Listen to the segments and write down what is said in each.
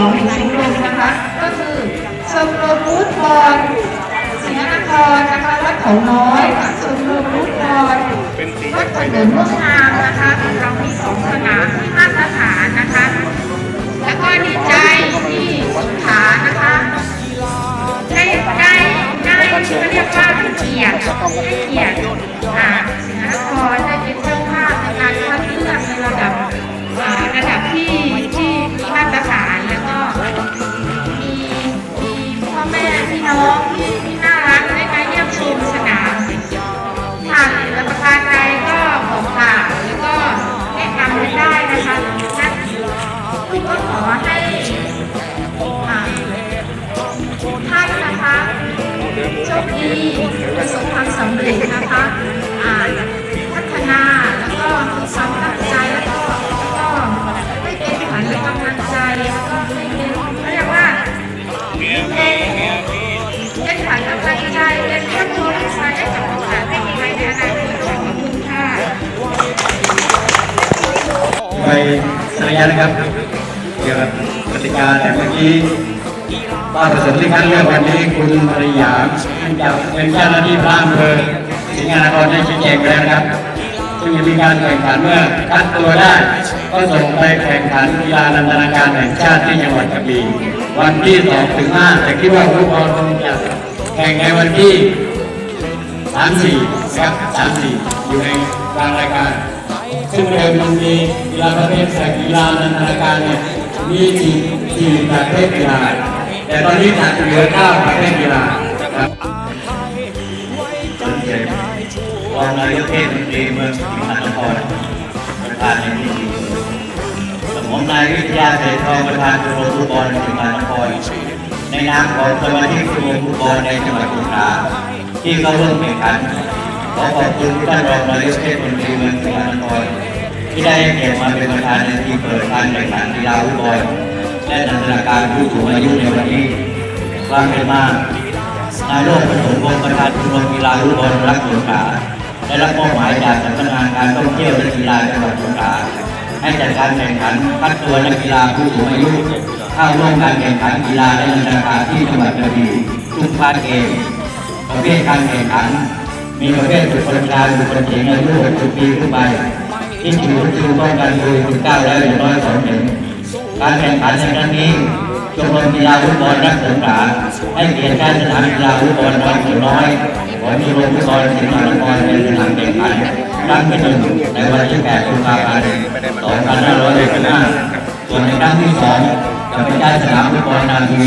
องแห่ชมรมนะคะก็คือชมรมฟุตบอลศรีนครนะคะวัดเขาน้อยกับชมรมฟุตบอลวัดถนนม่งงามนะคะเรามีสองสนามที่มาตรฐานนะคะ แล้วก็ดีใจที่สงขานะคะได้ได้ได้เขาเรียกว่าให้เกียรติให้เกียรติ ไปสัญญานะครับ เกี่ยวกับกติกาแต่เมื่อกี้ว่าประสบที่คัดเลือกวันนี้คุณปริยาจากเป็นเจ้าหน้าที่พระอำเภอสิงห์นครได้ชี้แจงไปแล้วนะครับซึ่งมีการแข่งขันเมื่อคัดตัวได้ ก็ส่งไปแข่งขันกีฬานันทนาการแห่งชาติที่จังหวัดกระบี่วันที่2ถึง5แต่คิดว่าผู้บอลคงจะแข่งในวันที่สามสี่ครับสามสี่อยู่ในกลางรายการ ซึ่งเดิมมันมีกีฬาประเภทแต่กีฬานันทนาการเนี่ยมีสี่สี่ประเภทกีฬาแต่ตอนนี้จัดเหลือเก้าประเภทกีฬาครับสังเกตรองนายกเทศมนตรีเมืองสิงห์นครประธานในพิธีสมนายวิทยาเศรษฐทองประธานชมรมฟุตบอลสิงห์นครในนามของสมาชิกชมรมฟุตบอลในจังหวัดสงขลาที่เข้าร่วมแข่งขัน ขอขอบคุณท่านรองนายกเทศมนตรีเมืองสิงห์นครที่ได้เกียรติมาเป็นประธานในทีมเปิดการแข่งขันกีฬาฟุตบอลและนันทนาการผู้สูงอายุในวันนี้ความเป็นมานายโลกประสมวงประธานชมรมกีฬาฟุตบอลรักสงขลาได้รับมอบหมายจากสำนักงานการท่องเที่ยวและกีฬาจังหวัดสงขลาให้จัดการแข่งขันคัดตัวนักกีฬาผู้สูงอายุเข้าร่วมการแข่งขันกีฬาและนันทนาการที่จังหวัดกระบี่ทุกภาคเกมประเภทการแข่งขัน มีประเภทบุคคลกลางบุคคลหญิงอายุ60ปีขึ้นไปที่ถือคิวป้องกันโควิด19แล้วอย่างน้อยสองเข็มการแข่งขันในครั้งนี้ชมรมกีฬาฟุตบอลนักสงขลาให้เกียรติการสนามกีฬาฟุตบอลวัดเขาน้อยของชมรมฟุตบอลสิงห์นครเป็นสนามแข่งขันครั้งที่หนึ่งในวันที่8กุมภาพันธ์2565ส่วนในครั้งที่สองจะเป็นการสนามฟุตบอลนาที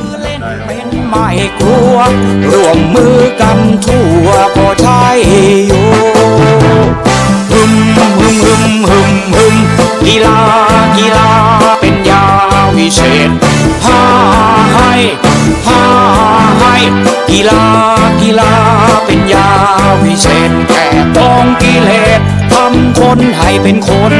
เป็นไม่กลัว ร่วมมือกันทั่วก็ใช่อยู่ฮึมฮึมฮึมฮึมฮึมกีฬากีฬาเป็นยาวิเศษพาให้พาให้กีฬากีฬาเป็นยาวิเศษแก้กองกิเลสทำคนให้เป็นคน